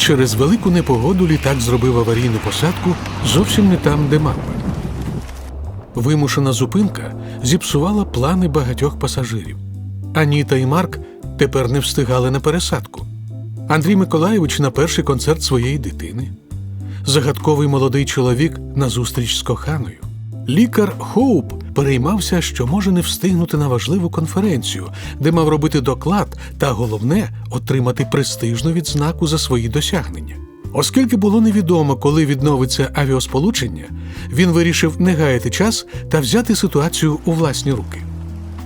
Через велику непогоду літак зробив аварійну посадку зовсім не там, де мав. Вимушена зупинка зіпсувала плани багатьох пасажирів. Аніта і Марк тепер не встигали на пересадку. Андрій Миколайович на перший концерт своєї дитини. Загадковий молодий чоловік на зустріч з коханою. Лікар Хоуп переймався, що може не встигнути на важливу конференцію, де мав робити доклад та головне отримати престижну відзнаку за свої досягнення. Оскільки було невідомо, коли відновиться авіасполучення, він вирішив не гаяти час та взяти ситуацію у власні руки.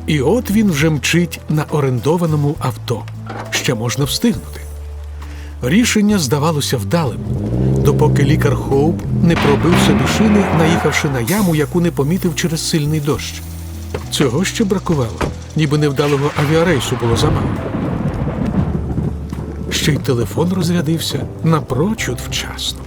І от він вже мчить на орендованому авто. Ще можна встигнути. Рішення здавалося вдалим, допоки лікар Хоуп не пробив собі шини, наїхавши на яму, яку не помітив через сильний дощ. Цього ще бракувало, ніби невдалого авіарейсу було замало. Ще й телефон розрядився напрочуд вчасно.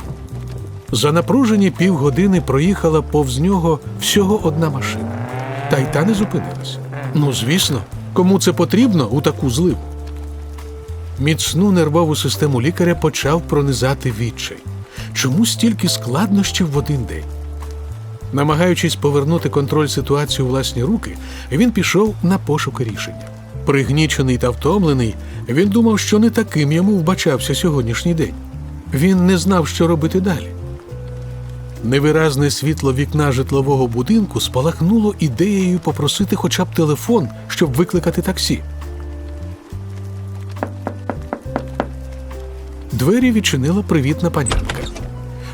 За напружені півгодини проїхала повз нього всього одна машина. Та й та не зупинилася. Ну, звісно, кому це потрібно у таку зливу? Міцну нервову систему лікаря почав пронизати відчай. Чому стільки складнощів в один день? Намагаючись повернути контроль ситуації у власні руки, він пішов на пошуки рішення. Пригнічений та втомлений, він думав, що не таким йому вбачався сьогоднішній день. Він не знав, що робити далі. Невиразне світло вікна житлового будинку спалахнуло ідеєю попросити хоча б телефон, щоб викликати таксі. Двері відчинила привітна панянка.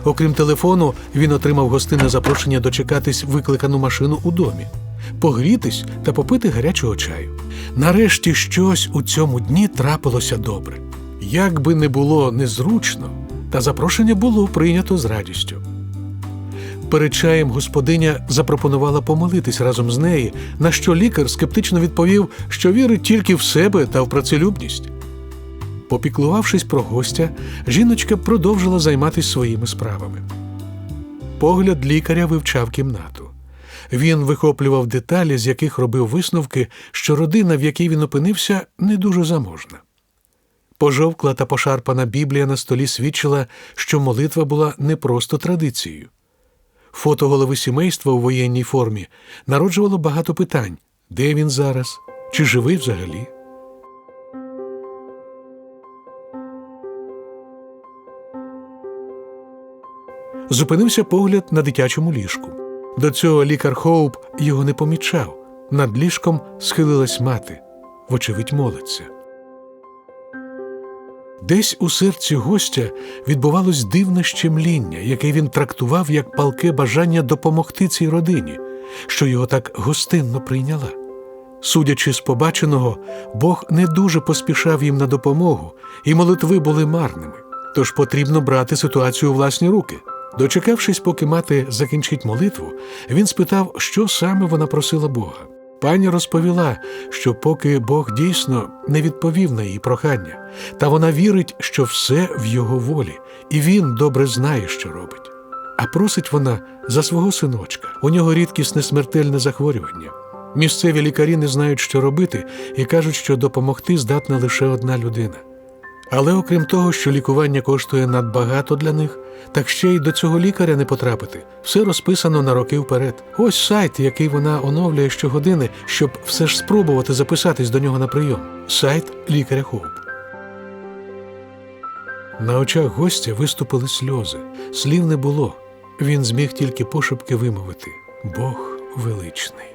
Окрім телефону, він отримав гостинне запрошення дочекатись викликану машину у домі, погрітись та попити гарячого чаю. Нарешті щось у цьому дні трапилося добре. Як би не було незручно, та запрошення було прийнято з радістю. Перед чаєм господиня запропонувала помолитись разом з нею, на що лікар скептично відповів, що вірить тільки в себе та в працелюбність. Попіклувавшись про гостя, жіночка продовжила займатися своїми справами. Погляд лікаря вивчав кімнату. Він вихоплював деталі, з яких робив висновки, що родина, в якій він опинився, не дуже заможна. Пожовкла та пошарпана Біблія на столі свідчила, що молитва була не просто традицією. Фото голови сімейства у воєнній формі народжувало багато питань: де він зараз, чи живий взагалі. Зупинився погляд на дитячому ліжку. До цього лікар Хоуп його не помічав. Над ліжком схилилась мати, вочевидь, молиться. Десь у серці гостя відбувалось дивне щемління, яке він трактував як палке бажання допомогти цій родині, що його так гостинно прийняла. Судячи з побаченого, Бог не дуже поспішав їм на допомогу, і молитви були марними. Тож потрібно брати ситуацію у власні руки. Дочекавшись, поки мати закінчить молитву, він спитав, що саме вона просила Бога. Пані розповіла, що поки Бог дійсно не відповів на її прохання, та вона вірить, що все в його волі, і він добре знає, що робить. А просить вона за свого синочка. У нього рідкісне смертельне захворювання. Місцеві лікарі не знають, що робити, і кажуть, що допомогти здатна лише одна людина. Але окрім того, що лікування коштує надбагато для них, так ще й до цього лікаря не потрапити. Все розписано на роки вперед. Ось сайт, який вона оновлює щогодини, щоб все ж спробувати записатись до нього на прийом. Сайт лікаря Хоуп. На очах гостя виступили сльози. Слів не було. Він зміг тільки пошепки вимовити Бог величний.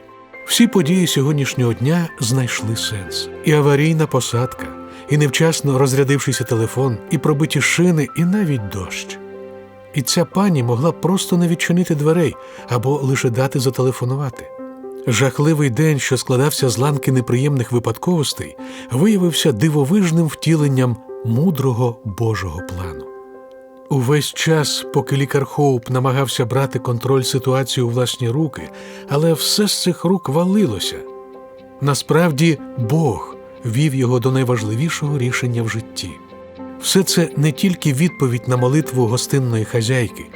Всі події сьогоднішнього дня знайшли сенс. І аварійна посадка, і невчасно розрядившийся телефон, і пробиті шини, і навіть дощ. І ця пані могла просто не відчинити дверей або лише дати зателефонувати. Жахливий день, що складався з ланки неприємних випадковостей, виявився дивовижним втіленням мудрого Божого плану. Увесь час, поки лікар Хоуп намагався брати контроль ситуації у власні руки, але все з цих рук валилося. Насправді, Бог вів його до найважливішого рішення в житті. Все це не тільки відповідь на молитву гостинної хазяйки,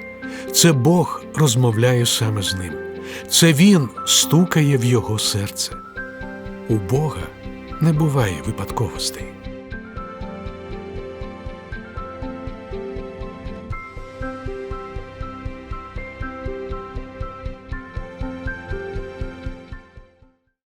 це Бог розмовляє саме з ним. Це Він стукає в його серце. У Бога не буває випадковостей.